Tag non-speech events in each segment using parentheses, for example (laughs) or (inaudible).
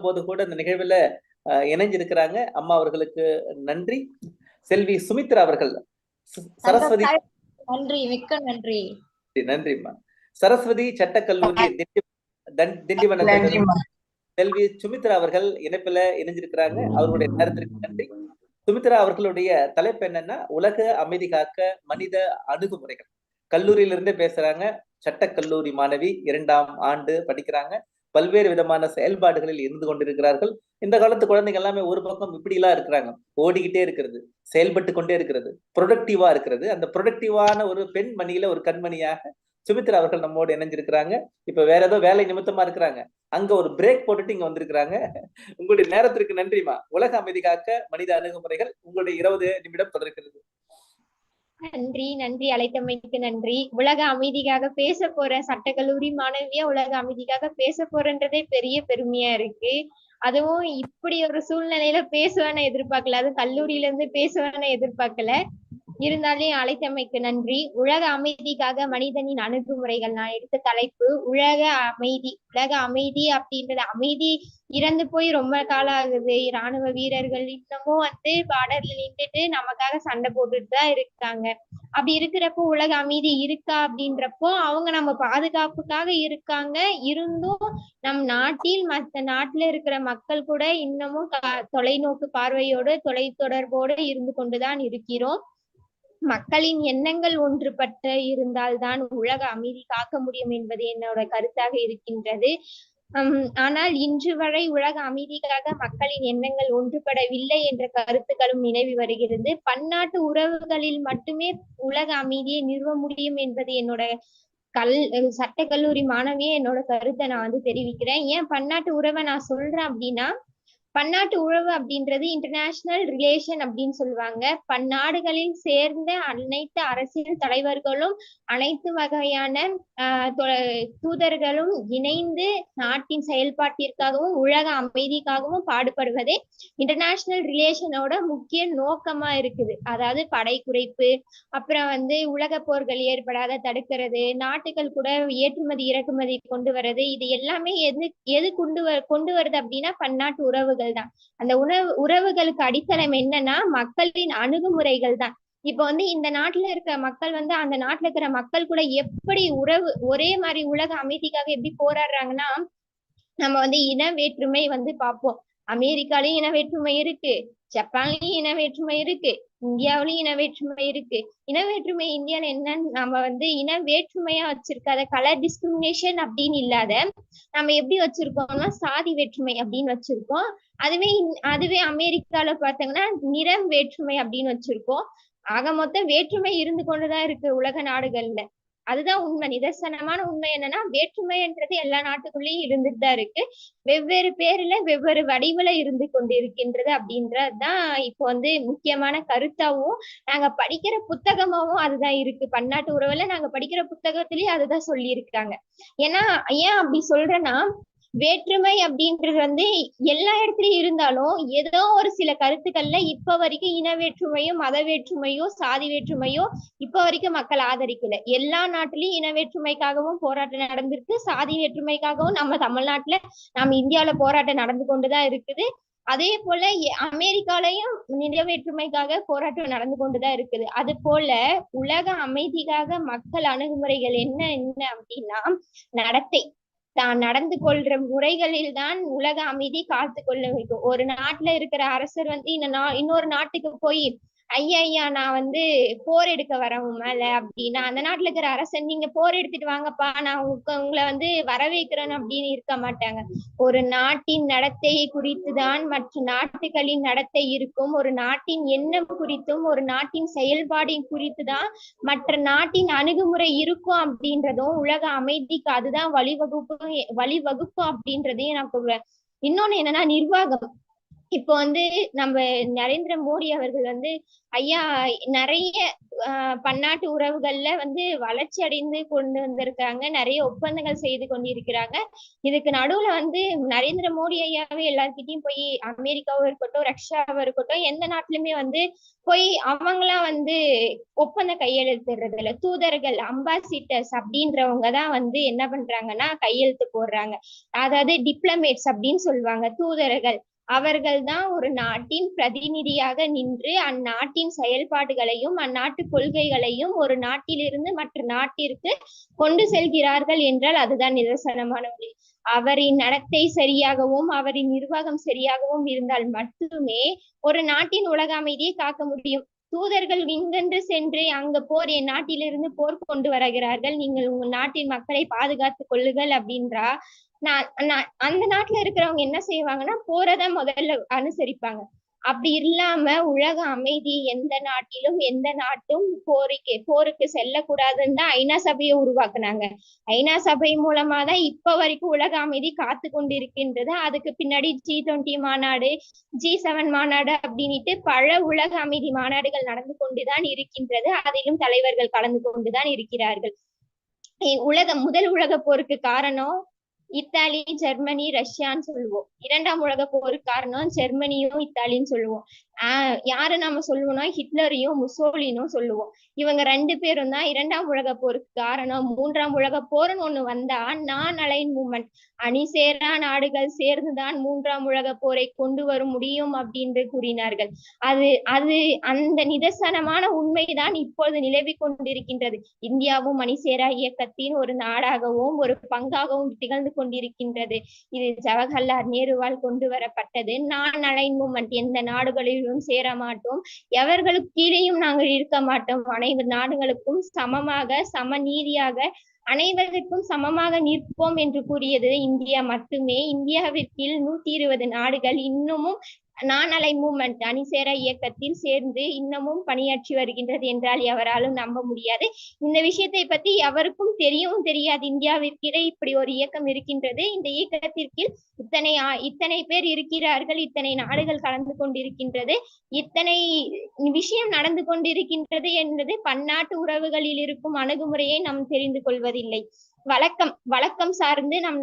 போது கூட இந்த நிகழ்வுல இணைஞ்சிருக்கிறாங்க. அம்மா அவர்களுக்கு நன்றி. செல்வி சுமித்ரா அவர்கள் சரஸ்வதி நன்றி மிக்க நன்றி. நன்றிம்மா. சரஸ்வதி சட்டக்கல்லூரி திண்டி- தண்- திண்டிவனத்தில் செல்வி சுமித்ரா அவர்கள் இணைப்புல இணைஞ்சிருக்கிறாங்க. அவர்களுடைய நேரத்திற்கு நன்றி. சுமித்ரா அவர்களுடைய தலைப்பு என்னன்னா உலக அமைதி காக்க மனித அணுகுமுறைகள். கல்லூரியில இருந்தே பேசுறாங்க. சட்டக்கல்லூரி மாணவி இரண்டாம் ஆண்டு படிக்கிறாங்க. பல்வேறு விதமான செயல்பாடுகளில் இருந்து கொண்டிருக்கிறார்கள். இந்த காலத்து குழந்தைங்க எல்லாமே ஒரு பக்கம் இப்படி எல்லாம் இருக்கிறாங்க. ஓடிக்கிட்டே இருக்கிறது செயல்பட்டு கொண்டே இருக்கிறது ப்ரொடக்டிவா இருக்கிறது. அந்த ப்ரொடக்டிவான ஒரு பெண் மணியில ஒரு கண்மணியாக சுமித்ரா அவர்கள் நம்மோடு இணைஞ்சிருக்கிறாங்க. இப்ப வேற ஏதோ வேலை நிமித்தமா இருக்கிறாங்க. அங்க ஒரு பிரேக் போட்டுட்டு இங்க வந்திருக்கிறாங்க. உங்களுடைய நேரத்திற்கு நன்றிமா உலக அமைதி காக்க மனித அணுகுமுறைகள் உங்களுடைய இருபது நிமிடம் தொடர்கிறது. நன்றி நன்றி. அழைத்தமைக்கு நன்றி. உலக அமைதிக்காக பேச போற சட்டக்கல்லூரி மாணவியா உலக அமைதிக்காக பேச போறன்றதே பெரிய பெருமையா இருக்கு. அதுவும் இப்படி ஒரு சூழ்நிலையில பேசுவேன்னு எதிர்பார்க்கல. அதுவும் கல்லூரியில இருந்து பேசுவேன்னு எதிர்பார்க்கல. இருந்தாலே அழைத்தமைக்கு நன்றி. உலக அமைதிக்காக மனிதனின் அணுகுமுறைகள். நான் எடுத்த தலைப்பு உலக அமைதி. உலக அமைதி அப்படின்றது அமைதி இறந்து போய் ரொம்ப காலம் ஆகுது. ராணுவ வீரர்கள் இன்னமும் வந்து பார்டர்ல நின்றுட்டு நமக்காக சண்டை போட்டுட்டு தான் இருக்காங்க. அப்படி இருக்கிறப்போ உலக அமைதி இருக்கா அப்படின்றப்போ அவங்க நம்ம பாதுகாப்புக்காக இருக்காங்க. இருந்தும் நம் நாட்டில் மற்ற நாட்டுல இருக்கிற மக்கள் கூட இன்னமும் தொலைநோக்கு பார்வையோடு தொலைத்தொடர்போடு இருந்து கொண்டுதான் இருக்கிறோம். மக்களின் எண்ணங்கள் ஒன்றுபட்டு இருந்தால்தான் உலக அமைதி காக்க முடியும் என்பது என்னோட கருத்தாக இருக்கின்றது. ஆனால் இன்று வரை உலக அமைதிக்காக மக்களின் எண்ணங்கள் ஒன்றுபடவில்லை என்ற கருத்துக்களும் நினைவு வருகிறது. பன்னாட்டு உறவுகளில் மட்டுமே உலக அமைதியை நிறுவ முடியும் என்பது என்னோட கல் சட்டக்கல்லூரி மாணவியே என்னோட கருத்தை நான் வந்து தெரிவிக்கிறேன். ஏன் பன்னாட்டு உறவை நான் சொல்றேன் அப்படின்னா பன்னாட்டு உறவு அப்படின்றது இன்டர்நேஷனல் ரிலேஷன் அப்படின்னு சொல்லுவாங்க. பன்னாடுகளில் சேர்ந்த அனைத்து அரசியல் தலைவர்களும் அனைத்து வகையான தூதர்களும் இணைந்து நாட்டின் செயல்பாட்டிற்காகவும் உலக அமைதிக்காகவும் பாடுபடுவதே இன்டர்நேஷனல் ரிலேஷனோட முக்கிய நோக்கமா இருக்குது. அதாவது படை குறைப்பு அப்புறம் வந்து உலக போர்கள் ஏற்படாத தடுக்கிறது நாட்டுகள் கூட ஏற்றுமதி இறக்குமதி கொண்டு வர்றது இது எல்லாமே எது எது கொண்டு வ கொண்டு வருது அப்படின்னா பன்னாட்டு உறவுகள். தான் அந்த உணவு உறவுகளுக்கு அடித்தளம் என்னன்னா மக்களின் அணுகுமுறைகள் தான். இப்ப வந்து இந்த நாட்டுல இருக்க மக்கள் வந்து அந்த நாட்டுல இருக்கிற மக்கள் கூட எப்படி உறவு ஒரே மாதிரி உலக அமைதிக்காக எப்படி போராடுறாங்கன்னா நம்ம வந்து இன வேற்றுமை வந்து பார்ப்போம். அமெரிக்காலையும் இன வேற்றுமை இருக்கு. ஜப்பான்லயும் இன வேற்றுமை இருக்கு. இந்தியாவிலயும் இன வேற்றுமை இருக்கு. இன வேற்றுமை இந்தியால என்னன்னு நம்ம வந்து இன வேற்றுமையா வச்சிருக்காத கலர் டிஸ்கிரிமினேஷன் அப்படின்னு இல்லாத நம்ம எப்படி வச்சிருக்கோம்னா சாதி வேற்றுமை அப்படின்னு வச்சிருக்கோம். அதுவே இந்- அதுவே அமெரிக்கால பார்த்தோம்னா நிறம் வேற்றுமை அப்படின்னு வச்சிருக்கோம். ஆக மொத்தம் வேற்றுமை இருந்து கொண்டுதான் இருக்கு உலக நாடுகள்ல. அதுதான் உண்மை. நிதர்சனமான உண்மை என்னன்னா வேற்றுமைன்றது எல்லா நாட்டுக்குள்ளேயும் இருந்துட்டு தான் இருக்கு. வெவ்வேறு பேர்ல வெவ்வேறு வடிவுல இருந்து கொண்டு இருக்கின்றது அப்படின்றதுதான் இப்போ வந்து முக்கியமான கருத்தாவும் நாங்க படிக்கிற புத்தகமாவும் அதுதான் இருக்கு. பன்னாட்டு உறவுல நாங்க படிக்கிற புத்தகத்திலயும் அதுதான் சொல்லி இருக்காங்க ஏன்னா ஏன் அப்படி சொல்றேன்னா வேற்றுமை அப்படின்றது வந்து எல்லா இடத்துலயும் இருந்தாலும் ஏதோ ஒரு சில கருத்துக்கள்ல இப்ப வரைக்கும் இன வேற்றுமையோ மத வேற்றுமையும் சாதி வேற்றுமையோ இப்ப வரைக்கும் மக்கள் ஆதரிக்கல. எல்லா நாட்டிலயும் இன வேற்றுமைக்காகவும் போராட்டம் நடந்திருக்கு. சாதி வேற்றுமைக்காகவும் நம்ம தமிழ்நாட்டுல நம்ம இந்தியாவுல போராட்டம் நடந்து கொண்டுதான் இருக்குது. அதே போல அமெரிக்காலையும் அமெரிக்காலயும் நில வேற்றுமைக்காக போராட்டம் நடந்து கொண்டுதான் இருக்குது. அது போல உலக அமைதிக்காக மக்கள் அணுகுமுறைகள் என்ன என்ன அப்படின்னா நடத்தை. தான் நடந்து கொள்ற முறைகளில் தான் உலக அமைதி காத்து கொள்ள வைக்கும் ஒரு நாட்டுல இருக்கிற அரசர் வந்து இந்த நா இன்னொரு நாட்டுக்கு போய் ஐயா ஐயா நான் வந்து போர் எடுக்க வரேன் மேல அப்படின்னா அந்த நாட்டுல இருக்கிற அரசன் நீங்க போர் எடுத்துட்டு வாங்கப்பா நான் உங்க உங்களை வந்து வரவேற்கிறேன் அப்படின்னு இருக்க மாட்டாங்க. ஒரு நாட்டின் நடத்தையை குறித்துதான் மற்ற நாட்டுகளின் நடத்தை இருக்கும். ஒரு நாட்டின் எண்ணம் குறித்தும் ஒரு நாட்டின் செயல்பாடின் குறித்துதான் மற்ற நாட்டின் அணுகுமுறை இருக்கும் அப்படின்றதும் உலக அமைதிக்கு அதுதான் வழிவகுப்பு வழிவகுப்பு அப்படின்றதையும் நான் சொல்றேன் இன்னொன்னு என்னன்னா நிர்வாகம். இப்போ வந்து நம்ம நரேந்திர மோடி அவர்கள் வந்து ஐயா நிறைய ஆஹ் பன்னாட்டு உறவுகள்ல வந்து வளர்ச்சி அடைந்து கொண்டு வந்திருக்காங்க. நிறைய ஒப்பந்தங்கள் செய்து கொண்டிருக்கிறாங்க. இதுக்கு நடுவுல வந்து நரேந்திர மோடி ஐயாவே எல்லார்கிட்டயும் போய் அமெரிக்காவும் இருக்கட்டும் ரஷ்யாவும் இருக்கட்டும் எந்த நாட்டிலுமே வந்து போய் அவங்களாம் வந்து ஒப்பந்தம் கையெழுத்துறது இல்ல தூதர்கள் அம்பாசிட்டர்ஸ் அப்படின்றவங்க தான் வந்து என்ன பண்றாங்கன்னா கையெழுத்து போடுறாங்க. அதாவது டிப்ளமேட்ஸ் அப்படின்னு சொல்லுவாங்க தூதர்கள். அவர்கள்தான் ஒரு நாட்டின் பிரதிநிதியாக நின்று அந்நாட்டின் செயல்பாடுகளையும் அந்நாட்டு கொள்கைகளையும் ஒரு நாட்டிலிருந்து மற்ற நாட்டிற்கு கொண்டு செல்கிறார்கள் என்றால் அதுதான் நிதர்சனமான வழி. அவரின் நடத்தை சரியாகவும் அவரின் நிர்வாகம் சரியாகவும் இருந்தால் மட்டுமே ஒரு நாட்டின் உலக அமைதியை காக்க முடியும். தூதர்கள் இங்கென்று சென்று அங்க போர் என் நாட்டிலிருந்து போர் கொண்டு வருகிறார்கள். நீங்கள் உங்க நாட்டின் மக்களை பாதுகாத்துக் கொள்ளுங்கள் அப்படின்றா அந்த நாட்டுல இருக்கிறவங்க என்ன செய்வாங்கன்னா போறத முதல்ல அனுசரிப்பாங்க. அப்படி இல்லாம உலக அமைதி எந்த நாட்டிலும் எந்த நாட்டும் போருக்கு போருக்கு செல்லக்கூடாதுன்னு தான் ஐநா சபையை உருவாக்குனாங்க. ஐநா சபை மூலமா தான் இப்ப வரைக்கும் உலக அமைதி காத்து கொண்டு இருக்கின்றது அதுக்கு பின்னாடி ஜி டுவெண்ட்டி மாநாடு ஜி செவன் மாநாடு அப்படின்ட்டு பல உலக அமைதி மாநாடுகள் நடந்து கொண்டுதான் இருக்கின்றது. அதிலும் தலைவர்கள் கலந்து கொண்டுதான் இருக்கிறார்கள். உலக முதல் உலக போருக்கு காரணம் இத்தாலி ஜெர்மனி ரஷ்யான்னு சொல்லுவோம். இரண்டாம் உலக போருக்கு காரணம் ஜெர்மனியும் இத்தாலின்னு சொல்லுவோம். ஆஹ் யார நாம சொல்லுவோம்னா ஹிட்லரையும் முசோலினும் சொல்லுவோம். இவங்க ரெண்டு பேரும் தான் இரண்டாம் உலக போருக்கு காரணம். மூன்றாம் உலக போர்னு ஒண்ணு வந்தா நான் அலைன் மூமெண்ட். அணி சேரா நாடுகள் சேர்ந்துதான் மூன்றாம் உலக போரை கொண்டு வர முடியும் அப்படின்னு கூறினார்கள். அது அது அந்த நிதர்சனமான உண்மைதான் இப்பொழுது நிலவி கொண்டிருக்கின்றது. இந்தியாவும் அணிசேரா இயக்கத்தின் ஒரு நாடாகவும் ஒரு பங்காகவும் திகழ்ந்து கொண்டிருக்கின்றது. இது ஜவஹர்லால் நேருவால் கொண்டு வரப்பட்டது. நான் அலைன் மூமெண்ட். எந்த நாடுகளில் நாடுகளிலும் சேர மாட்டோம் எவர்களுக்கு கீழேயும் நாங்கள் இருக்க மாட்டோம் அனைவர் நாடுகளுக்கும் சமமாக சம நீதியாக அனைவருக்கும் சமமாக நிற்போம் என்று கூறியது இந்தியா மட்டுமே. இந்தியாவிற்கில் நூத்தி இருபது நாடுகள் இன்னமும் நான் அலை மூமெண்ட் அணிசேர இயக்கத்தில் சேர்ந்து இன்னமும் பணியாற்றி வருகின்றது என்றால் எவராலும் நம்ப முடியாது. இந்த விஷயத்தை பத்தி எவருக்கும் தெரியவும் தெரியாது. இந்தியாவிற்கிടെ இப்படி ஒரு இயக்கம் இருக்கின்றது. இந்த இயக்கத்திற்கு இத்தனை இத்தனை பேர் இருக்கிறார்கள். இத்தனை நாடுகள் கலந்து கொண்டிருக்கின்றது. இத்தனை விஷயம் நடந்து கொண்டிருக்கின்றது என்பது பன்னாட்டு உறவுகளில் இருக்கும் அணுகுமுறையை நாம் தெரிந்து கொள்வதில்லை. வழக்கம் வழக்கம் சார்ந்து நம்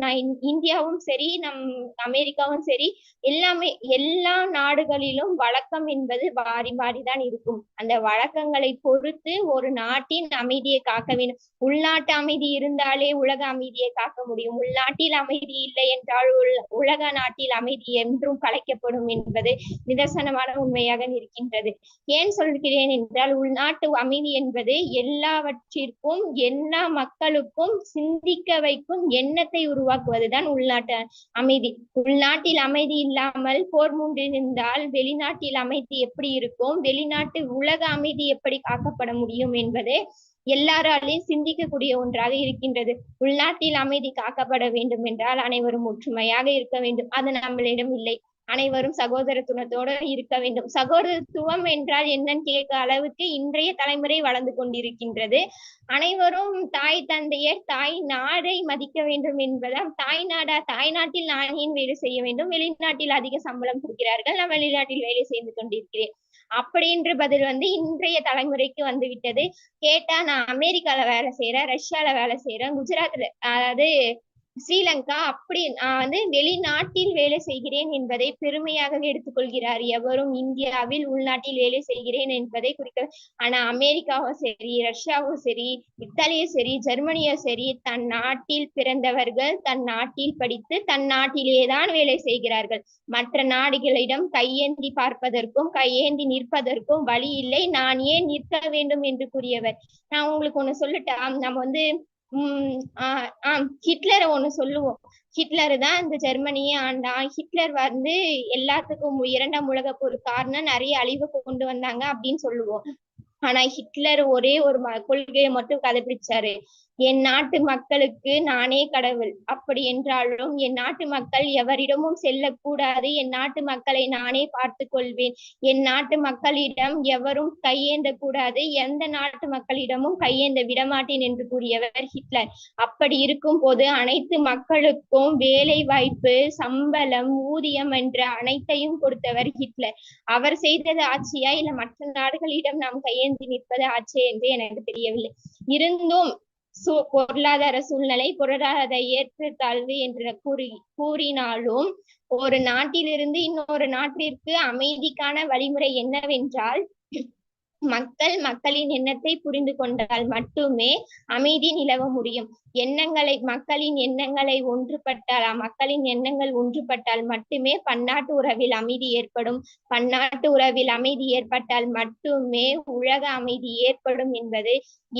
இந்தியாவும் சரி நம் அமெரிக்காவும் சரி எல்லாமே எல்லா நாடுகளிலும் வழக்கம் என்பது வாரி மாறிதான் இருக்கும். அந்த வழக்கங்களை பொறுத்து ஒரு நாட்டின் அமைதியை காக்க வேண்டும் உள்நாட்டு அமைதி இருந்தாலே உலக அமைதியை காக்க முடியும். உள்நாட்டில் அமைதி இல்லை என்றால் உலக நாட்டில் அமைதி என்றும் கலைக்கப்படும் என்பது நிதர்சனமான உண்மையாக இருக்கின்றது. ஏன் சொல்கிறேன் என்றால் உள்நாட்டு அமைதி என்பது எல்லாவற்றிற்கும் எல்லா மக்களுக்கும் சிந்திக்க வைக்கும் எண்ணத்தை உருவாக்குவதுதான் உள்நாட்டு அமைதி. உள்நாட்டில் அமைதி இல்லாமல் போர் மூன்றிருந்தால் வெளிநாட்டில் அமைதி எப்படி இருக்கும்? வெளிநாட்டு உலக அமைதி எப்படி காக்கப்பட முடியும் என்பது எல்லாராலையும் சிந்திக்கக்கூடிய ஒன்றாக இருக்கின்றது. உள்நாட்டில் அமைதி காக்கப்பட வேண்டும் என்றால் அனைவரும் ஒற்றுமையாக இருக்க வேண்டும். அது நம்மளிடம் இல்லை. அனைவரும் சகோதரத்துவத்தோடு இருக்க வேண்டும். சகோதரத்துவம் என்றால் என்னன்னு கேட்க அளவுக்கு இன்றைய தலைமுறை வளர்ந்து கொண்டிருக்கின்றது. அனைவரும் தாய் தந்தையர் தாய் நாடை மதிக்க வேண்டும் என்பதால் தாய் நாடா தாய் நாட்டில் நான் ஏன் வேலை செய்ய வேண்டும். வெளிநாட்டில் அதிக சம்பளம் கொடுக்கிறார்கள். நான் வெளிநாட்டில் வேலை செய்து கொண்டிருக்கிறேன். அப்படின்ற பதில் வந்து இன்றைய தலைமுறைக்கு வந்து விட்டது கேட்டா நான் அமெரிக்கால வேலை செய்யறேன் ரஷ்யால வேலை செய்யறேன் குஜராத்ல அதாவது ஸ்ரீலங்கா அப்படி நான் வந்து வெளிநாட்டில் வேலை செய்கிறேன் என்பதை பெருமையாக எடுத்துக்கொள்கிறார் எவரும் இந்தியாவில் உள்நாட்டில் வேலை செய்கிறேன் என்பதை குறிக்க ஆனா அமெரிக்காவும் சரி ரஷ்யாவும் சரி இத்தாலியும் சரி ஜெர்மனியும் சரி தன் நாட்டில் பிறந்தவர்கள் தன் நாட்டில் படித்து தன் நாட்டிலேதான் வேலை செய்கிறார்கள். மற்ற நாடுகளிடம் கையேந்தி பார்ப்பதற்கும் கையேந்தி நிற்பதற்கும் வழி இல்லை. நான் ஏன் நிற்க வேண்டும் என்று கூறியவர்? நான் உங்களுக்கு ஒண்ணு சொல்லட்டா? நம்ம வந்து ஆஹ் ஆஹ் ஹிட்லரை ஒண்ணு சொல்லுவோம். ஹிட்லர் தான் இந்த ஜெர்மனியே ஆண்டான். ஹிட்லர் வந்து எல்லாத்துக்கும் இரண்டாம் உலக போர் காரணம் நிறைய அழிவு கொண்டு வந்தாங்க அப்படின்னு சொல்லுவோம். ஆனா ஹிட்லர் ஒரே ஒரு கொள்கையை மட்டும் கடைபிடிச்சாரு. என் நாட்டு மக்களுக்கு நானே கடவுள். அப்படி என்றாலும் என் நாட்டு மக்கள் எவரிடமும் செல்லக்கூடாது. என் நாட்டு மக்களை நானே பார்த்து கொள்வேன் என் நாட்டு மக்களிடம் எவரும் கையேந்த கூடாது எந்த நாட்டு மக்களிடமும் கையேந்த விடமாட்டேன் என்று கூறியவர் ஹிட்லர். அப்படி இருக்கும் போது அனைத்து மக்களுக்கும் வேலை வாய்ப்பு சம்பளம் ஊதியம் என்ற அனைத்தையும் கொடுத்தவர் ஹிட்லர். அவர் செய்தது ஆட்சியா? இல்ல மற்ற நாடுகளிடம் நாம் கையேந்தி நிற்பது ஆட்சியா என்று எனக்கு தெரியவில்லை. இருந்தும் பொருளாதார சூழ்நிலை பொருளாதார ஏற்றத்தாழ்வு என்று கூறி கூறினாலும் ஒரு நாட்டிலிருந்து இன்னொரு நாட்டிற்கு அமைதிக்கான வழிமுறை என்னவென்றால் மக்கள் மக்களின் எண்ணத்தை புரிந்து கொண்டால் மட்டுமே அமைதி நிலவ முடியும். எண்ணங்களை மக்களின் எண்ணங்களை ஒன்றுபட்டால் மக்களின் எண்ணங்கள் ஒன்றுபட்டால் மட்டுமே பன்னாட்டு உறவில் அமைதி ஏற்படும். பன்னாட்டு உறவில் அமைதி ஏற்பட்டால் மட்டுமே உலக அமைதி ஏற்படும் என்பது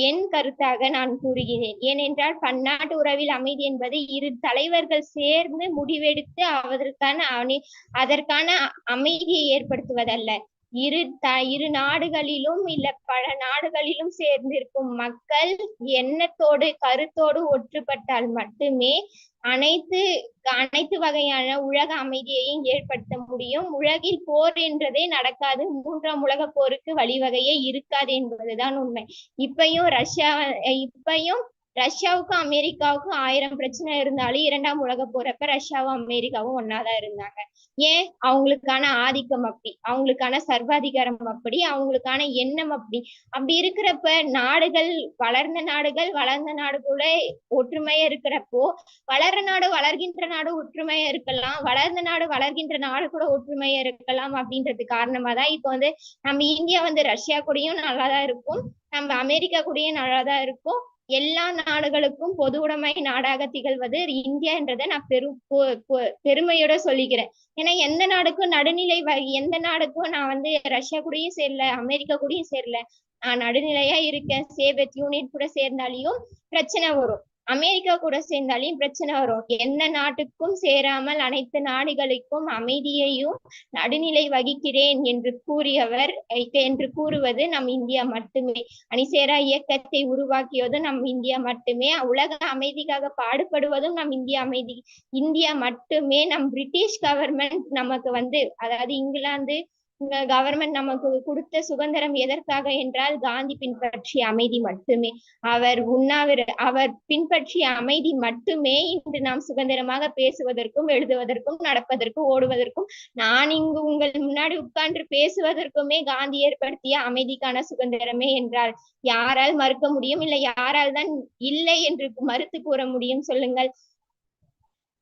என் கருத்தாக நான் கூறுகிறேன். ஏனென்றால் பன்னாட்டு உறவில் அமைதி என்பது இரு தலைவர்கள் சேர்ந்து முடிவெடுத்து அதற்கான அதற்கான அமைதியை ஏற்படுத்துவதல்ல. இரு த இரு நாடுகளிலும் இல்ல பல நாடுகளிலும் சேர்ந்திருக்கும் மக்கள் எண்ணத்தோடு கருத்தோடு ஒற்றுப்பட்டால் மட்டுமே அனைத்து அனைத்து வகையான உலக அமைதியையும் ஏற்படுத்த முடியும். உலகில் போர் என்றதே நடக்காது. மூன்றாம் உலக போருக்கு வழிவகையே இருக்காது என்பதுதான் உண்மை. இப்பையும் ரஷ்யா இப்பையும் ரஷ்யாவுக்கும் அமெரிக்காவுக்கும் ஆயிரம் பிரச்சனை இருந்தாலும் இரண்டாம் உலக போறப்ப ரஷ்யாவும் அமெரிக்காவும் ஒன்னாதான் இருந்தாங்க. ஏன்? அவங்களுக்கான ஆதிக்கம் அப்படி. அவங்களுக்கான சர்வாதிகாரம் அப்படி. அவங்களுக்கான எண்ணம் அப்படி. அப்படி இருக்கிறப்ப நாடுகள் வளர்ந்த நாடுகள் வளர்ந்த நாடுகள ஒற்றுமையா இருக்கிறப்போ வளர்ற நாடு வளர்கின்ற நாடு ஒற்றுமையா இருக்கலாம். வளர்ந்த நாடு வளர்கின்ற நாடு கூட ஒற்றுமையா இருக்கலாம் அப்படின்றது காரணமா தான் இப்போ வந்து நம்ம இந்தியா வந்து ரஷ்யா கூடயும் நல்லாதான் இருக்கும். நம்ம அமெரிக்கா கூடயும் நல்லாதான் இருக்கும். எல்லா நாடுகளுக்கும் பொது உடைமை நாடாக திகழ்வது இந்தியா என்றதை நான் பெரும் பொ- பெருமையோட சொல்லிக்கிறேன். ஏன்னா எந்த நாடுக்கும் நடுநிலை எந்த நாடுக்கும் நான் வந்து ரஷ்யா கூடயும் சேரல அமெரிக்கா கூடயும் சேரல. நான் நடுநிலையா இருக்கேன். சேவ் யூனிட் கூட சேர்ந்தாலையும் பிரச்சனை வரும். அமெரிக்கா கூட சேர்ந்தாலையும் பிரச்சனை வரும். எந்த நாட்டுக்கும் சேராமல் அனைத்து நாடுகளுக்கும் அமைதியையும் நடுநிலை வகிக்கிறேன் என்று கூறியவர் என்று கூறுவது நம் இந்தியா மட்டுமே. அணிசேரா இயக்கத்தை உருவாக்கியதும் நம் இந்தியா மட்டுமே. உலக அமைதிக்காக பாடுபடுவதும் நம் இந்தியா அமைதி. இந்தியா மட்டுமே. நம் பிரிட்டிஷ் கவர்மெண்ட் நமக்கு வந்து அதாவது இங்கிலாந்து கவர்மெண்ட் நமக்கு கொடுத்த சுதந்திரம் எதற்காக என்றால் காந்தி பின்பற்றிய அமைதி மட்டுமே. அவர் உண்ணாவிர அவர் பின்பற்றிய அமைதி மட்டுமே இன்று நாம் சுதந்திரமாக பேசுவதற்கும் எழுதுவதற்கும் நடப்பதற்கும் ஓடுவதற்கும் நான் இங்கு உங்கள் முன்னாடி உட்கார்ந்து பேசுவதற்குமே காந்தி ஏற்படுத்திய அமைதிக்கான சுதந்திரமே என்றால் யாரால் மறுக்க முடியும்? இல்லை யாரால் தான் இல்லை என்று மறுத்து கூற முடியும்? சொல்லுங்கள்.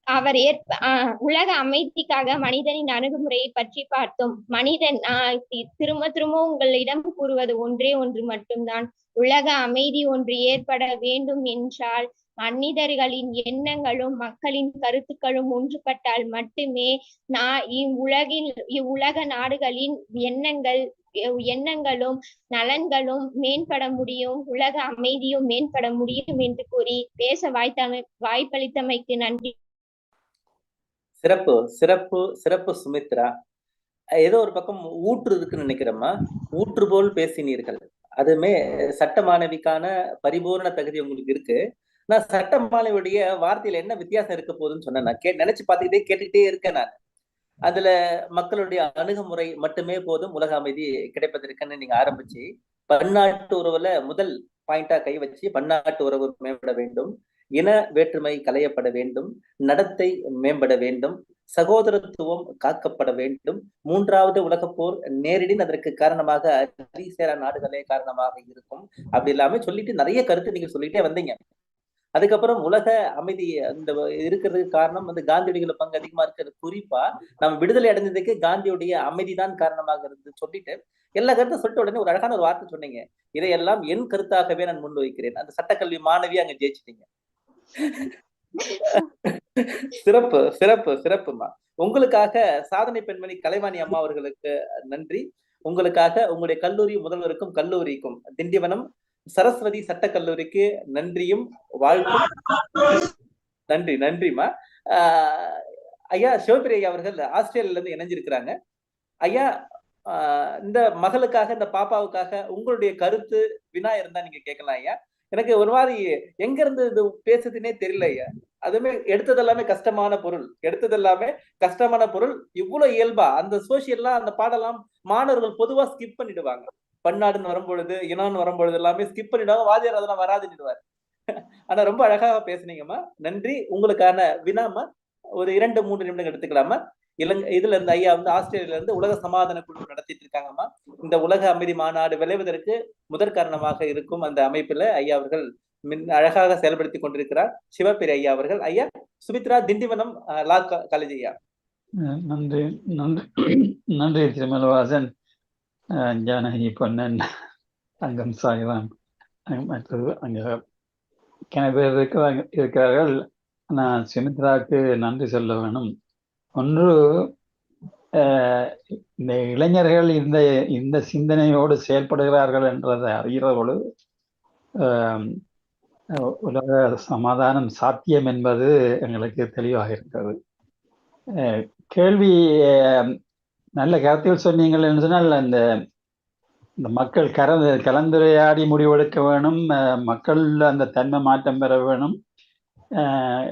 அவர் ஏற்ப உலக அமைதிக்காக மனிதனின் அணுகுமுறையை பற்றி பார்த்தோம். மனிதன் திரும்ப திரும்ப உங்களிடம் கூறுவது ஒன்றே ஒன்று மட்டும்தான். உலக அமைதி ஒன்று ஏற்பட வேண்டும் என்றால் மனிதர்களின் எண்ணங்களும் மக்களின் கருத்துக்களும் ஒன்றுபட்டால் மட்டுமே நான் இவ்வுலகில் இவ்வுலக நாடுகளின் எண்ணங்கள் எண்ணங்களும் நலன்களும் மேம்பட முடியும். உலக அமைதியும் மேம்பட முடியும் என்று கூறி பேச வாய்த்தமை வாய்ப்பளித்தமைக்கு நன்றி. சிறப்பு சிறப்பு சிறப்பு சுமித்ரா. ஏதோ ஒரு பக்கம் ஊற்று இருக்குன்னு நினைக்கிறோமா ஊற்று போல் பேசினீர்கள். அதுமே சட்ட மாணவிக்கான பரிபூரண தகுதி உங்களுக்கு இருக்கு. நான் சட்ட மாணவியுடைய வார்த்தையில என்ன வித்தியாசம் இருக்க போகுதுன்னு சொன்னேன். நான் கே நினைச்சு பார்த்துக்கிட்டே கேட்டுக்கிட்டே இருக்கேன் நான். அதுல மக்களுடைய அணுகுமுறை மட்டுமே போதும். உலக அமைதி கிடைப்பதற்குன்னு நீங்க ஆரம்பிச்சு பன்னாட்டு உறவுல முதல் பாயிண்டா கை வச்சு பன்னாட்டு உறவு மேம்பட வேண்டும். இன வேற்றுமை களையப்பட வேண்டும் நடத்தை மேம்பட வேண்டும் சகோதரத்துவம் காக்கப்பட வேண்டும். மூன்றாவது உலகப் போர் நேரடி அதற்கு காரணமாக அரிசேரா நாடுகளே காரணமாக இருக்கும். அப்படி இல்லாம சொல்லிட்டு நிறைய கருத்து நீங்க சொல்லிட்டே வந்தீங்க. அதுக்கப்புறம் உலக அமைதி அந்த இருக்கிறதுக்கு காரணம் வந்து காந்தியடிகளை பங்கு அதிகமா இருக்கிறது. குறிப்பா நம்ம விடுதலை அடைஞ்சதுக்கு காந்தியுடைய அமைதிதான் காரணமாக இருந்து சொல்லிட்டு எல்லா கருத்தை சொல்லிட்டு உடனே ஒரு அழகான ஒரு வார்த்தை சொன்னீங்க. இதையெல்லாம் என் கருத்தாகவே நான் முன்வைக்கிறேன். அந்த சட்டக்கல்வி மாணவி அங்க ஜெயிச்சிட்டீங்க. சிறப்பு சிறப்பு சிறப்புமா. உங்களுக்காக சாதனை பெண்மணி கலைவாணி அம்மா அவர்களுக்கு நன்றி. உங்களுக்காக உங்களுடைய கல்லூரி முதல்வருக்கும் கல்லூரிக்கும் திண்டிவனம் சரஸ்வதி சட்ட கல்லூரிக்கு நன்றியும் வாழ்த்தும். நன்றி நன்றிமா ஆஹ் ஐயா அவர்கள் ஆஸ்திரேலியால இருந்து இணைஞ்சிருக்கிறாங்க. ஐயா ஆஹ் இந்த மகளுக்காக இந்த பாப்பாவுக்காக உங்களுடைய கருத்து வினா இருந்தா நீங்க கேட்கலாம் ஐயா. எனக்கு ஒரு மாதிரி எங்க இருந்து இது பேசுதுன்னே தெரியல ஐயா. அதுவுமே எடுத்தது எல்லாமே கஷ்டமான பொருள். எடுத்தது எல்லாமே கஷ்டமான பொருள். இவ்வளவு இயல்பா அந்த சோசியல்லாம் அந்த பாடெல்லாம் மாணவர்கள் பொதுவா ஸ்கிப் பண்ணிடுவாங்க. பன்னாடுன்னு வரும்பொழுது இனம்னு வரும்பொழுது எல்லாமே ஸ்கிப் பண்ணிடுவாங்க. வாத்தியார் அதெல்லாம் வராதுன்னுடுவார். (laughs) ஆனா ரொம்ப அழகாக பேசுனீங்கம்மா. நன்றி. உங்களுக்கான வினாமா ஒரு இரண்டு மூன்று நிமிடங்கள் எடுத்துக்கலாமா? இலங்கை இதுல இருந்து ஐயா வந்து ஆஸ்திரேலியால இருந்து உலக சமாதான குழு நடத்திட்டு இருக்காங்கம்மா. இந்த உலக அமைதி மாநாடு விளைவதற்கு முதற் காரணமாக இருக்கும் அந்த அமைப்புல ஐயா அவர்கள் மின் அழகாக செயல்படுத்தி கொண்டிருக்கிறார். சிவபிரி ஐயா அவர்கள். ஐயா Sumitra Tindivanam ah, law college ஐயா. நன்றி நன்றி நன்றி திருமலவாசன். ஜானகி பொன்னன் தங்கம் சாய்வான் மற்றது அங்கே கிணறு பேர் இருக்கிறாங்க இருக்கிறார்கள். நான் சுமித்ராவுக்கு நன்றி சொல்ல வேணும். ஒன்று இந்த இளைஞர்கள் இந்த இந்த சிந்தனையோடு செயல்படுகிறார்கள் என்றதை அறிகிற பொழுது உலக சமாதானம் சாத்தியம் என்பது எங்களுக்கு தெளிவாக இருக்கிறது. கேள்வி நல்ல கருத்தில் சொன்னீங்கள் என்று சொன்னால் அந்த இந்த மக்கள் கலந்து கலந்துரையாடி முடிவெடுக்க வேணும் மக்கள் அந்த தன்மை மாற்றம் பெற வேணும்.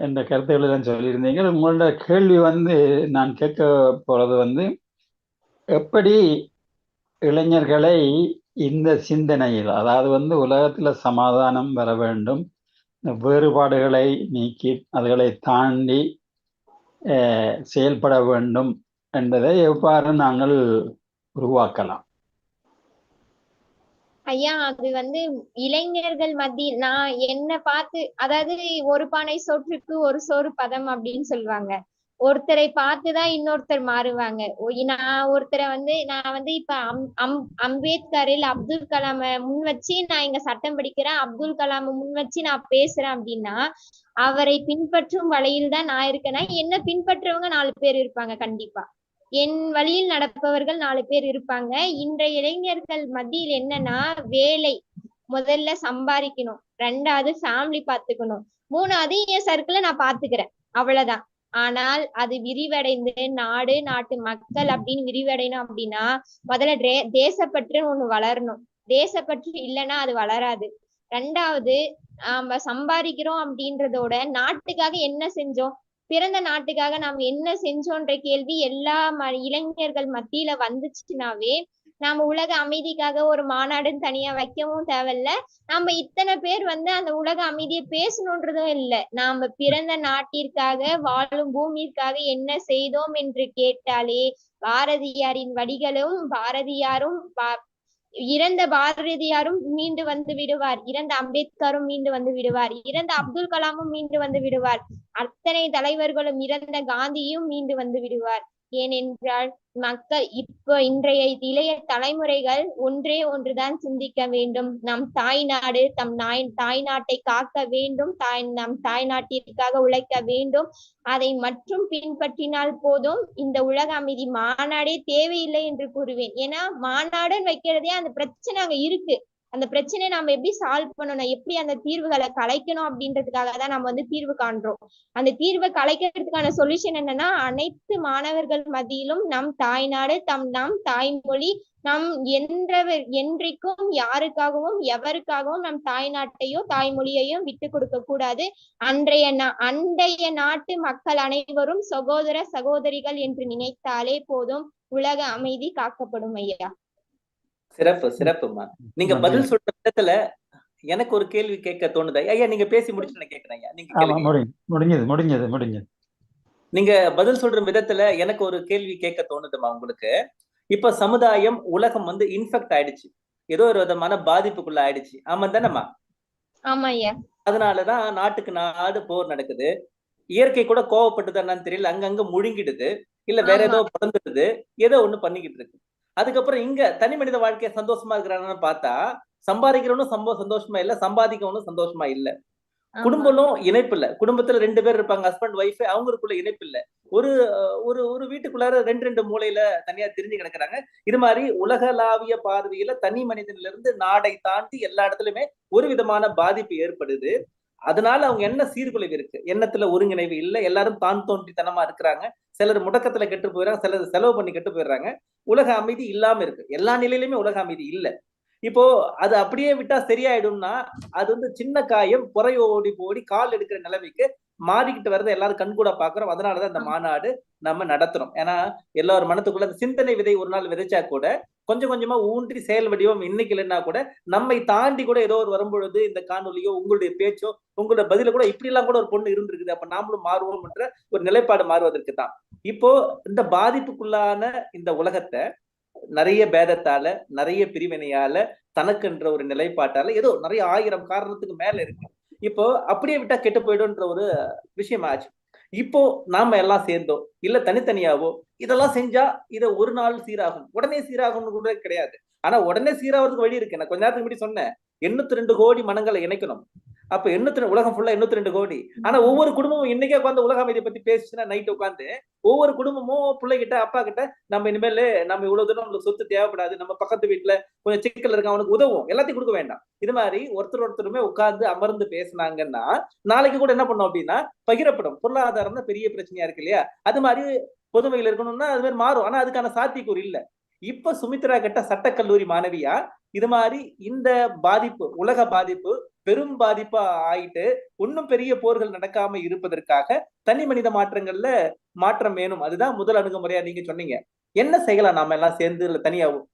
என்ற கருத்துக்களை சொல்லியிருந்தீங்க. உங்களோட கேள்வி வந்து நான் கேட்க போகிறது வந்து எப்படி இளைஞர்களை இந்த சிந்தனையில் அதாவது வந்து உலகத்தில் சமாதானம் வர வேண்டும் இந்த வேறுபாடுகளை நீக்கி அதுகளை தாண்டி செயல்பட வேண்டும் என்பதை எவ்வாறு நாங்கள் உருவாக்கலாம்? ஐயா அது வந்து இளைஞர்கள் மத்தியில் நான் என்ன பார்த்து அதாவது ஒரு பானை சோற்றுக்கு ஒரு சோறு பதம் அப்படின்னு சொல்லுவாங்க. ஒருத்தரை பார்த்துதான் இன்னொருத்தர் மாறுவாங்க. ஒ- நான் ஒருத்தரை வந்து நான் வந்து இப்ப அம் அம் அம்பேத்கரில் அப்துல் கலாம முன் வச்சு நான் இங்க சட்டம் படிக்கிறேன். அப்துல் கலாம முன் வச்சு நான் பேசுறேன் அப்படின்னா அவரை பின்பற்றும் வழியில் தான் நான் இருக்கேன்னா என்ன பின்பற்றவங்க நாலு பேர் இருப்பாங்க கண்டிப்பா. என் வழியில் நடப்பவர்கள் நாலு பேர் இருப்பாங்க. இன்றைய இளைஞர்கள் மத்தியில் என்னன்னா வேலை முதல்ல சம்பாதிக்கணும். ரெண்டாவது ஃபேமிலி பாத்துக்கணும் மூணாவது என் சர்க்கிளை நான் பாத்துக்கிறேன் அவ்வளவுதான். ஆனால் அது விரிவடைந்து நாடு நாட்டு மக்கள் அப்படின்னு விரிவடையணும் அப்படின்னா முதல்ல தேசப்பற்று ஒண்ணு வளரணும். தேசப்பற்று இல்லைன்னா அது வளராது. ரெண்டாவது நாம சம்பாதிக்கிறோம் அப்படின்றதோட நாட்டுக்காக என்ன செஞ்சோம்? பிறந்த நாட்டுக்காக நாம் என்ன செஞ்சோன்ற கேள்வி எல்லா ம இளைஞர்கள் மத்தியில வந்துச்சுனாவே நாம உலக அமைதிக்காக ஒரு மாநாடுன்னு தனியா வைக்கவும் தேவையில்ல. நம்ம இத்தனை பேர் வந்து அந்த உலக அமைதியை பேசணுன்றதும் இல்லை. நாம பிறந்த நாட்டிற்காக வாழும் பூமியிற்காக என்ன செய்தோம் என்று கேட்டாலே பாரதியாரின் வடிகளும் பாரதியாரும் பா- இறந்த பாரதியாரும் மீண்டு வந்து விடுவார். இறந்த அம்பேத்கரும் மீண்டு வந்து விடுவார். இறந்த அப்துல் கலாமும் மீண்டு வந்து விடுவார். அத்தனை தலைவர்களும் இறந்த காந்தியும் மீண்டு வந்து விடுவார். ஏனென்றால் மக்கள் இப்போ இன்றைய இளைய தலைமுறைகள் ஒன்றே ஒன்றுதான் சிந்திக்க வேண்டும். நம் தாய் நாடு தம் நாய் தாய் நாட்டை காக்க வேண்டும். தாய் நம் தாய் நாட்டிற்காக உழைக்க வேண்டும். அதை மற்றும் பின்பற்றினால் போதும். இந்த உலக அமைதி மாநாடே தேவையில்லை என்று கூறுவேன். ஏன்னா மாநாடுன்னு வைக்கிறதே அந்த பிரச்சனை அங்க இருக்கு. அந்த பிரச்சனையை நாம எப்படி சால்வ் பண்ணணும்? எப்படி அந்த தீர்வுகளை கலைக்கணும் அப்படின்றதுக்காக தான் நம்ம வந்து தீர்வு காண்றோம். அந்த தீர்வை கலைக்கிறதுக்கான சொல்யூஷன் என்னன்னா அனைத்து மாணவர்கள் மத்தியிலும் நம் தாய்நாடு தம் நம் தாய்மொழி நம் என்றவர் என்றைக்கும் யாருக்காகவும் எவருக்காகவும் நம் தாய்நாட்டையோ தாய்மொழியையும் விட்டு கொடுக்க கூடாது. அன்றைய நா- அண்டைய நாட்டு மக்கள் அனைவரும் சகோதர சகோதரிகள் என்று நினைத்தாலே போதும். உலக அமைதி காக்கப்படும் ஐயா. சிறப்பு சிறப்புமா நீங்க. பதில் சொல்ற விதத்துல எனக்கு ஒரு கேள்வி கேட்க தோணுது. ஐயா நீங்க பேசி முடிச்சு நான் கேட்கிறேன் ஐயா. நீங்க முடிஞ்சது முடிஞ்சது முடிஞ்சது. நீங்க பதில் சொல்ற விதத்துல எனக்கு ஒரு கேள்வி கேட்க தோணுதுமா உங்களுக்கு. இப்ப சமுதாயம் உலகம் வந்து இன்ஃபெக்ட் ஆயிடுச்சு. ஏதோ ஒரு விதமான பாதிப்புக்குள்ள ஆயிடுச்சு. ஆமா தானேம்மா ஆமா ஐயா. அதனாலதான் நாட்டுக்கு நாடு போர் நடக்குது. இயற்கை கூட கோவப்பட்டது என்னன்னு தெரியல. அங்கங்க முழுங்கிடுது. இல்ல வேற. ஏதோ பிறந்துடுது. ஏதோ ஒண்ணு பண்ணிக்கிட்டு இருக்கு. அதுக்கப்புறம் இங்க தனி மனித வாழ்க்கைய சந்தோஷமா இருக்கிறாங்கன்னு பார்த்தா சம்பாதிக்கிறவனும் சம்போ சந்தோஷமா இல்ல சம்பாதிக்கவனும் சந்தோஷமா இல்ல. குடும்பமும் இணைப்பு இல்ல. குடும்பத்துல ரெண்டு பேர் இருப்பாங்க ஹஸ்பண்ட் ஒய்ஃப் அவங்களுக்குள்ள இணைப்பு இல்ல. ஒரு ஒரு ஒரு வீட்டுக்குள்ளார ரெண்டு ரெண்டு மூலையில தனியா திரிஞ்சு கிடக்குறாங்க. இது மாதிரி உலகளாவிய பார்வையில தனி மனிதனில இருந்து நாடை தாண்டி எல்லா இடத்துலயுமே ஒரு விதமான பாதிப்பு ஏற்படுது. அதனால அவங்க என்ன சீர்குலைவு இருக்கு? எண்ணத்துல ஒருங்கிணைவு இல்ல. எல்லாரும் தான் தோன்றித்தனமா இருக்கிறாங்க. சிலர் முடக்கத்துல கெட்டு போயிடுறாங்க சிலர் செலவு பண்ணி கெட்டு போயிடுறாங்க. உலக அமைதி இல்லாம இருக்கு. எல்லா நிலையிலுமே உலக அமைதி இல்ல. இப்போ அது அப்படியே விட்டா சரியாயிடும்னா அது வந்து சின்ன காயம் புறை ஓடி ஓடி கால் எடுக்கிற நிலைமைக்கு மாறிக்கிட்டு வரதை எல்லாரும் கண்கூட பாக்குறோம் அதனாலதான் இந்த மாநாடு நம்ம நடத்துறோம். ஏன்னா எல்லாரும் மனத்துக்குள்ள அந்த சிந்தனை விதை ஒரு நாள் விதைச்சா கூட கொஞ்சம் கொஞ்சமா ஊன்றி செயல் வடிவம் இன்னைக்கு இல்லைன்னா கூட நம்மை தாண்டி கூட ஏதோ ஒரு வரும்பொழுது இந்த காணொலியோ உங்களுடைய பேச்சோ உங்களோட பதில கூட இப்படி எல்லாம் கூட ஒரு பொண்ணு இருந்திருக்குது. அப்ப நாமளும் மாறுவோம் என்ற ஒரு நிலைப்பாடு மாறுவதற்கு தான். இப்போ இந்த பாதிப்புக்குள்ளான இந்த உலகத்தை நிறைய பேதத்தால நிறைய பிரிவினையால தனக்குன்ற ஒரு நிலைப்பாட்டால ஏதோ நிறைய ஆயிரம் காரணத்துக்கு மேல இருக்கு. இப்போ அப்படியே விட்டா கெட்டு போயிடும்ன்ற ஒரு விஷயம் ஆச்சு. இப்போ நாம எல்லாம் சேர்ந்தோம். இல்ல தனித்தனியாவோ இதெல்லாம் செஞ்சா இத ஒரு நாள் சீராகும். உடனே சீராகும்னு கூட கிடையாது. ஆனா உடனே சீராகிறதுக்கு வழி இருக்கு. நான் கொஞ்ச நேரத்துக்கு முன்னாடி சொன்னேன். எண்ணூத்தி ரெண்டு கோடி மனங்களை இணைக்கணும். அப்ப எண்ணூத்தி உலகம் ஃபுல்லா எண்ணூத்தி ரெண்டு கோடி. ஆனா ஒவ்வொரு குடும்பமும் இன்னைக்கே உட்காந்து உலக அமைதியை பத்தி பேசுச்சுன்னா நைட் உட்காந்து ஒவ்வொரு குடும்பமும் பிள்ளைகிட்ட அப்பா கிட்ட நம்ம இனிமேல் நம்ம இவ்வளவு தூரம் நம்மளுக்கு சொத்து தேவைப்படாது. நம்ம பக்கத்து வீட்டுல கொஞ்சம் சிக்கல் இருக்க அவனுக்கு உதவும். எல்லாத்தையும் கொடுக்க வேண்டாம். இது மாதிரி ஒருத்தர் ஒருத்தருமே உட்கார்ந்து அமர்ந்து பேசுனாங்கன்னா நாளைக்கு கூட என்ன பண்ணோம் அப்படின்னா பகிரப்படும். பொருளாதாரம் தான் பெரிய பிரச்சனையா இருக்கு இல்லையா? அது மாதிரி பொதுமையில் இருக்கணும்னா அது மாதிரி மாறும். ஆனா அதுக்கான சாத்தியக்கூறு இல்ல. இப்ப சுமித்ரா கிட்ட சட்டக்கல்லூரி மாணவியா? இது மாதிரி இந்த பாதிப்பு உலக பாதிப்பு பெரும் பாதிப்பா ஆயிட்டு இன்னும் பெரிய போர்கள் நடக்காம இருப்பதற்காக தனி மனித மாற்றங்கள்ல மாற்றம் வேணும். அதுதான் முதல் அணுகுமுறையா நீங்க சொன்னீங்க. என்ன செய்யலாம்? நாம எல்லாம் சேர்ந்து இல்ல தனியாவும்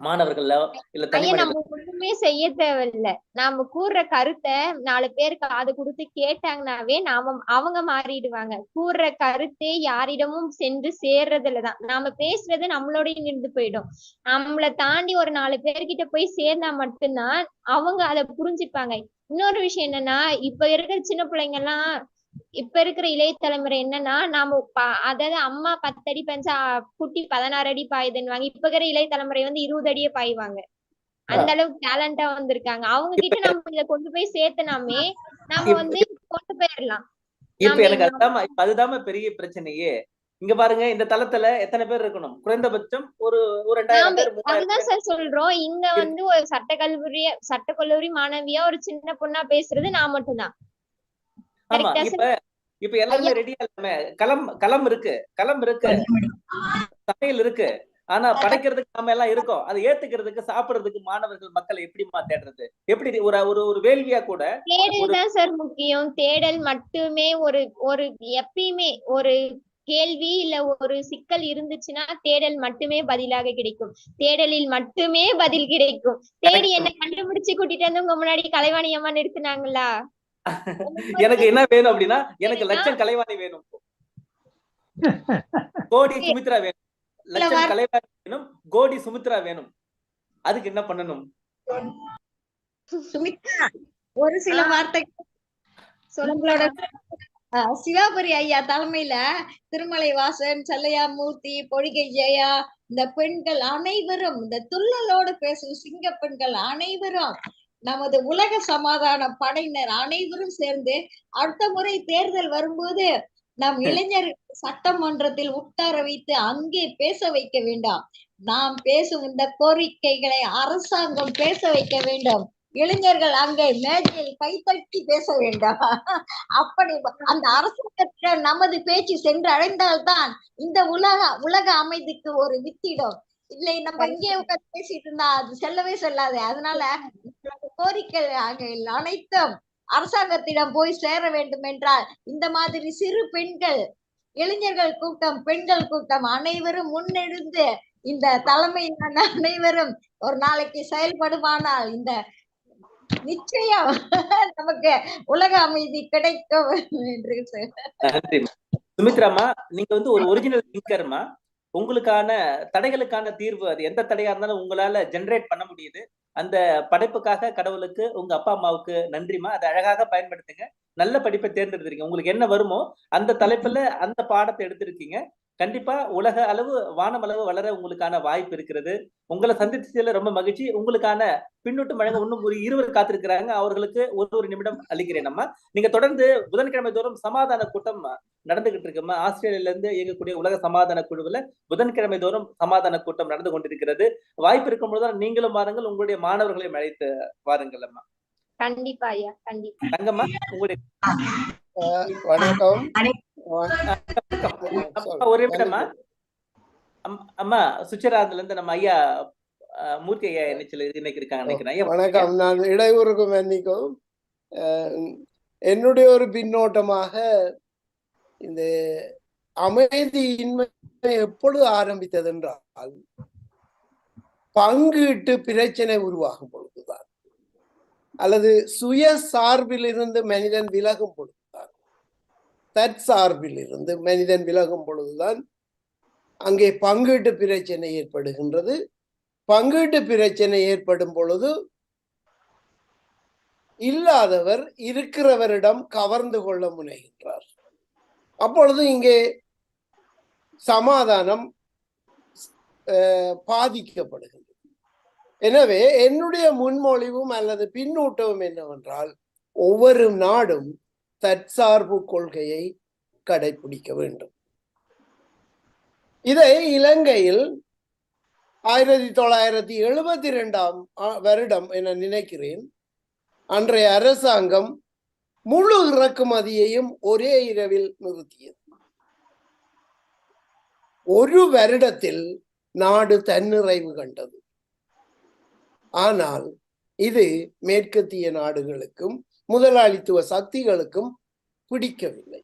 மாணவர்கள்ல இல்ல தனி எதுவுமே ஒண்ணுமே செய்ய தேவையில்ல. நாம கூறுற கருத்தை நாலு பேர் காது கொடுத்து கேட்டாங்கனாவே நாம அவங்க மாறிடுவாங்க. கூறுற கருத்தே யாரிடமும் சென்று சேர்றதுலதான் நாம பேசுறது நம்மளோடய நின்று போயிடும். நம்மளை தாண்டி ஒரு நாலு பேர்கிட்ட போய் சேர்ந்தா மட்டும்தான் அவங்க அதை புரிஞ்சுப்பாங்க. இன்னொரு விஷயம் என்னன்னா இப்ப இருக்கிற சின்ன பிள்ளைங்க எல்லாம் இப்ப இருக்கிற இளைய தலைமுறை என்னன்னா நாம அதாவது அம்மா பத்து அடி பஞ்சா குட்டி பதினாறு அடி பாயுதுன்னுவாங்க. இப்ப இருக்கிற இளைய தலைமுறை வந்து இருபது அடியே பாய்வாங்க. அந்த அளவுக்கு டேலண்டா வந்திருக்காங்க. அவங்க கிட்ட நம்ம இத கொண்டு போய் சேர்த்தனாமே நம்ம இப்ப- வந்து கொண்டு போயிடலாம் இப்ப நாம எனக்கு அதுதான் அதுதான் பெரிய பிரச்சனையே. இங்க பாருங்க இந்த தளத்துல எத்தனை பேர் இருக்கணும்? குறைந்தபட்சம் ஒரு ஒரு ரெண்டாயிரம் நாம பேர் மூவாயிரம் அதுதான் சார் சொல்றோம். இங்க வந்து ஒரு சட்டக்கல்லூரி சட்டக்கல்லூரி மாணவியா ஒரு சின்ன பொண்ணா பேசுறது நான் மட்டும்தான். ஆமா இப்ப இப்ப எல்லாருமே ரெடியா இல்லாம களம் களம் இருக்கு. களம் இருக்கு. சமையல் இருக்கு. ஆனா படைக்கிறதுக்கு நாம எல்லாம் இருக்கோம். அதை ஏத்துக்கிறதுக்கு சாப்பிடுறதுக்கு மாணவர்கள் மக்கள் எப்படிமா தேடுறது? எப்படி ஒரு ஒரு ஒரு வேள்வியா கூட தேடல் தான் சார் முக்கியம். தேடல் மட்டுமே ஒரு ஒரு எப்பயுமே ஒரு கேள்வி இல்ல ஒரு சிக்கல் இருந்துச்சுன்னா தேடல் மட்டுமே பதிலாக கிடைக்கும். தேடலில் மட்டுமே பதில் கிடைக்கும். தேடி என்ன கண்டுபிடிச்சு கூட்டிட்டு வந்து உங்க முன்னாடி கலைவாணி அம்மா நிறுத்தினாங்களா (laughs) எனக்கு என்ன வேணும் அப்படின்னா எனக்கு லட்சம் கலைவாணி வேணும். கோடி சுமித்ரா வேணும். லட்சம் கலைவாணி வேணும் கோடி சுமித்ரா வேணும். அதுக்கு என்ன பண்ணணும்? சுமித்ரா ஒரு சில. வார்த்தை உங்களோட சிவாபுரி ஐயா தலைமையில திருமலை வாசன் செல்லையா மூர்த்தி பொழிகை ஜெயா இந்த பெண்கள் அனைவரும் இந்த துள்ளலோடு பேசும் சிங்க பெண்கள் அனைவரும் நமது உலக சமாதான படையினர் அனைவரும் சேர்ந்து அடுத்த முறை தேர்தல் வரும்போது நம் இளைஞர் சட்டமன்றத்தில் உட்கார வைத்து அங்கே பேச வைக்க வேண்டாம். நாம் பேசும் இந்த கோரிக்கைகளை அரசாங்கம் பேச வைக்க வேண்டும். இளைஞர்கள் அங்கே மேஜையில் கைத்தட்டி பேச வேண்டாம். அப்படி அந்த அரசாங்கத்திடம் நமது பேச்சு சென்று அடைந்தால்தான் இந்த உலக உலக அமைதிக்கு ஒரு வித்திடும். இல்லை நம்ம இங்கே உட்கார்ந்து பேசிட்டு இருந்தா அது செல்லவே செல்லாது. அதனால கோரிக்கை அனைத்தும் அரசாங்கத்திடம் போய் சேர வேண்டும் என்றால் இந்த மாதிரி சிறு பெண்கள் இளைஞர்கள் கூட்டம் பெண்கள் கூட்டம் அனைவரும் முன்னெடுத்து இந்த தலைமையிலான அனைவரும் ஒரு நாளைக்கு செயல்படுமானால் இந்த நிச்சயம் நமக்கு உலக அமைதி கிடைக்கும் என்று சுமித்ராமா நீங்க வந்து ஒரு ஒரிஜினல் திங்கர்மா உங்களுக்கான தடைகளுக்கான தீர்வு அது எந்த தடையா இருந்தாலும் உங்களால ஜெனரேட் பண்ண முடியுது. அந்த படைப்புக்காக கடவுளுக்கு உங்க அப்பா அம்மாவுக்கு நன்றிமா அதை அழகாக பயன்படுத்துங்க. நல்ல படிப்பை தேர்ந்தெடுத்திருக்கீங்க. உங்களுக்கு என்ன வருமோ அந்த தலைப்புல அந்த பாடத்தை எடுத்திருக்கீங்க. கண்டிப்பா உலக அளவு வானம் அளவு வளர உங்களுக்கான வாய்ப்பு இருக்கிறது. உங்களை சந்திச்சதுல ரொம்ப மகிழ்ச்சி. உங்களுக்கான பின்னூட்டம் வழங்க இன்னும் ஒரு இருவர் காத்திருக்கிறாங்க. அவர்களுக்கு ஒரு ஒரு நிமிடம் அளிக்கிறேன் நம்ம. நீங்க தொடர்ந்து புதன்கிழமை தோறும் சமாதான கூட்டம் நடந்துகிட்டு இருக்குமா ஆஸ்திரேலியால இருந்து இயங்கக்கூடிய உலக சமாதான குழுவுல புதன்கிழமை தோறும் சமாதான கூட்டம் நடந்து கொண்டிருக்கிறது. வாய்ப்பு இருக்கும் பொழுதுதான் நீங்களும் வாருங்கள். உங்களுடைய மாணவர்களையும் அழைத்து வாருங்கள் அம்மா. கண்டிப்பா ஐயா கண்டிப்பா. தங்கம்மா உங்களுடைய அஹ் வணக்கம் ஒரு நிமிடம்மா அம்- அம்மா சுவிட்சர்லாந்துல இருந்து நம்ம ஐயா மூர்த்தி ஐயா இன்னைக்கு இருக்காங்க நினைக்கிறேன் வணக்கம். நான் இடையூறுக்கு மன்னிக்கவும் அஹ் என்னுடைய ஒரு பின்னோட்டமாக இந்த அமைதியின்மை எப்பொழுது ஆரம்பித்தது என்றால் பங்கீட்டு பிரச்சனை உருவாகும் பொழுதுதான். அல்லது சுய சார்பில் இருந்து மனிதன் விலகும் பொழுதுதான் தற்சார்பில் இருந்து மனிதன் விலகும் பொழுதுதான் அங்கே பங்கீட்டு பிரச்சனை ஏற்படுகின்றது. பங்கீட்டு பிரச்சனை ஏற்படும் பொழுது இல்லாதவர் இருக்கிறவரிடம் கவர்ந்து கொள்ள முனைகின்றார். அப்பொழுது இங்கே சமாதானம் அஹ், பாதிக்கப்படுகின்றது. எனவே என்னுடைய முன்மொழிவும் அல்லது பின்னூட்டமும் என்னவென்றால் ஒவ்வொரு நாடும் தற்சார்பு கொள்கையை கடைபிடிக்க வேண்டும். இதை இலங்கையில் ஆயிரத்தி தொள்ளாயிரத்தி எழுபத்தி ரெண்டாம் வருடம் என நினைக்கிறேன். அன்றைய அரசாங்கம் முழு இறக்குமதியையும் ஒரே இரவில் நிறுத்தியது. ஒரு வருடத்தில் நாடு தன்னிறைவு கண்டது. ஆனால் இது மேற்கத்திய நாடுகளுக்கும் முதலாளித்துவ சக்திகளுக்கும் பிடிக்கவில்லை.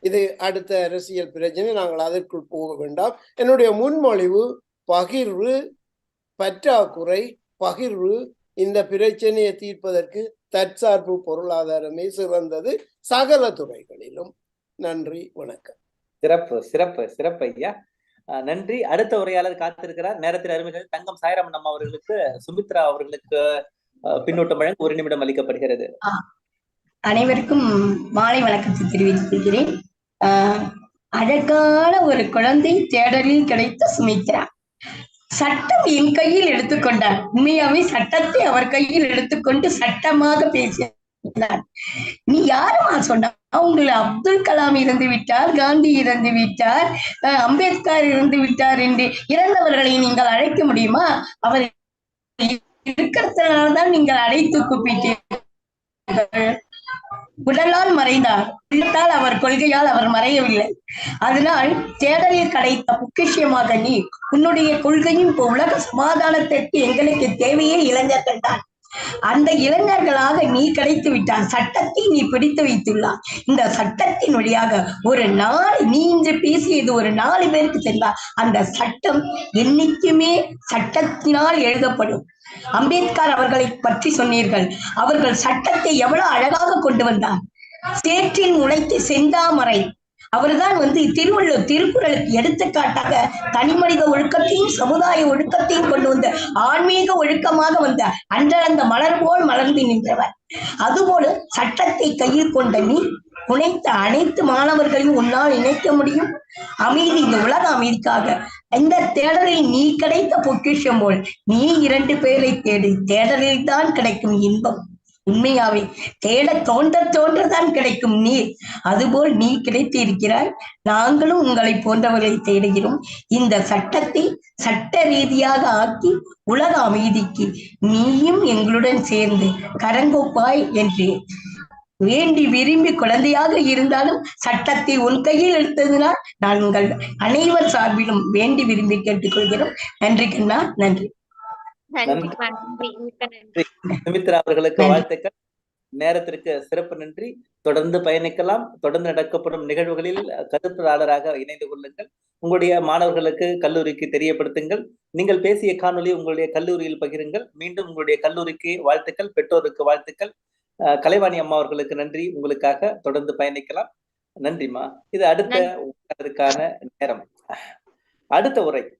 இது அடுத்த அரசியல் பிரச்சனை. நாங்கள் அதற்குள் போக வேண்டாம். என்னுடைய முன்மொழிவு பகிர்வு பற்றாக்குறை பகிர்வு இந்த பிரச்சனையை தீர்ப்பதற்கு தற்சார்பு பொருளாதாரமே சிறந்தது சகல துறைகளிலும். நன்றி வணக்கம். சிறப்பு சிறப்பு சிறப்பு ஐயா. நன்றி. அடுத்த உரையாளர் காத்திருக்கிறார். நேரத்தில் அருமைகள் தங்கம் சாயராமன் அம்மா அவர்களுக்கு சுமித்ரா அவர்களுக்கு பின்னூட்டம் வழங்க ஒரு நிமிடம் அளிக்கப்படுகிறது. அனைவருக்கும் மாலை வணக்கத்தை தெரிவித்துக் கொள்கிறேன் ஆஹ் அழகான ஒரு குழந்தை தேடலில் கிடைத்த சுமித்ரா சட்டம் என் கையில் எடுத்துக்கொண்டார். உண்மையாவே சட்டத்தை அவர் கையில் எடுத்துக்கொண்டு சட்டமாக பேசினார். நீ யாருமா சொன்னா? உங்களை அப்துல் கலாம் இறந்து விட்டார் காந்தி இறந்து விட்டார் அம்பேத்கர் இறந்து விட்டார் என்று இறந்தவர்களை நீங்கள் அழைக்க முடியுமா? அவர் இருக்கிறதுனாலதான் நீங்கள் அழைத்து கூப்பிட்டீர்கள். உடலால் மறைந்தார். உள்ளத்தால் அவர் கொள்கையால் அவர் மறையவில்லை. அதனால் தேடலில் கிடைத்த பொக்கிஷியமாக நீ உன்னுடைய கொள்கையும் இப்போ உலக சமாதானத்திற்கு எங்களுக்கு தேவையே இளைஞர்கள் தான். அந்த இளைஞர்களாக நீ கிடைத்து விட்டார் சட்டத்தை நீ பிடித்து வைத்துள்ளார் இந்த சட்டத்தின் வழியாக ஒரு நாள் நீ இன்று பேசியது ஒரு நாலு பேருக்கு சென்றார் அந்த சட்டம் என்னைக்குமே சட்டத்தினால் எழுதப்படும். அம்பேத்கர் அவர்களை பற்றி சொன்னீர்கள். அவர்கள் சட்டத்தை எவ்வளவு அழகாக கொண்டு வந்தார். சேற்றில் உழைத்து செந்தாமரை அவர்தான் வந்து திருவள்ளுவர் திருக்குறளுக்கு எடுத்துக்காட்டாக தனிமனித ஒழுக்கத்தையும் சமுதாய ஒழுக்கத்தையும் கொண்டு வந்த ஆன்மீக ஒழுக்கமாக வந்த அன்றளந்த மலர் போல் மலர்ந்து நின்றவர். அதுபோல சட்டத்தை கையில் கொண்ட நீ உழைத்த அனைத்து மாணவர்களையும் உன்னால் இணைக்க முடியும். அமைதி இந்த உலக அமைதிக்காக. இந்த தேடலில் நீ கிடைத்த பொக்கிஷம் போல் நீ இரண்டு பேரை தேடி தேடலில் தான் கிடைக்கும் இன்பம். உண்மையாவே தேட தோன்ற தோன்றதான் கிடைக்கும் நீர். அதுபோல் நீ கிடைத்து இருக்கிறாய் நாங்களும் உங்களை போன்றவர்களை தேடுகிறோம். இந்த சட்டத்தை சட்ட ரீதியாக ஆக்கி உலக அமைதிக்கு நீயும் எங்களுடன் சேர்ந்து கரங்கோப்பாய் என்று வேண்டி விரும்பி குழந்தையாக இருந்தாலும் சட்டத்தை உன் கையில் எடுத்ததினால் நான் உங்கள் அனைவர் சார்பிலும் வேண்டி விரும்பி கேட்டுக்கொள்கிறோம். நன்றி கண்ணா. நன்றி. நன்றி சுமித்ரா அவர்களுக்கு. வாழ்த்துக்கள். நேரத்திற்கு சிறப்பு நன்றி. தொடர்ந்து பயணிக்கலாம். தொடர்ந்து நடக்கப்படும் நிகழ்வுகளில் கருத்தாளராக இணைந்து கொள்ளுங்கள். உங்களுடைய மாணவர்களுக்கு கல்லூரிக்கு தெரியப்படுத்துங்கள். நீங்கள் பேசிய காணொளி உங்களுடைய கல்லூரியில் பகிருங்கள். மீண்டும் உங்களுடைய கல்லூரிக்கு வாழ்த்துக்கள். பெற்றோருக்கு வாழ்த்துக்கள். அஹ், கலைவாணி அம்மா அவர்களுக்கு நன்றி. உங்களுக்காக தொடர்ந்து பயணிக்கலாம். நன்றிம்மா. இது அடுத்த நேரம். அடுத்த உரை.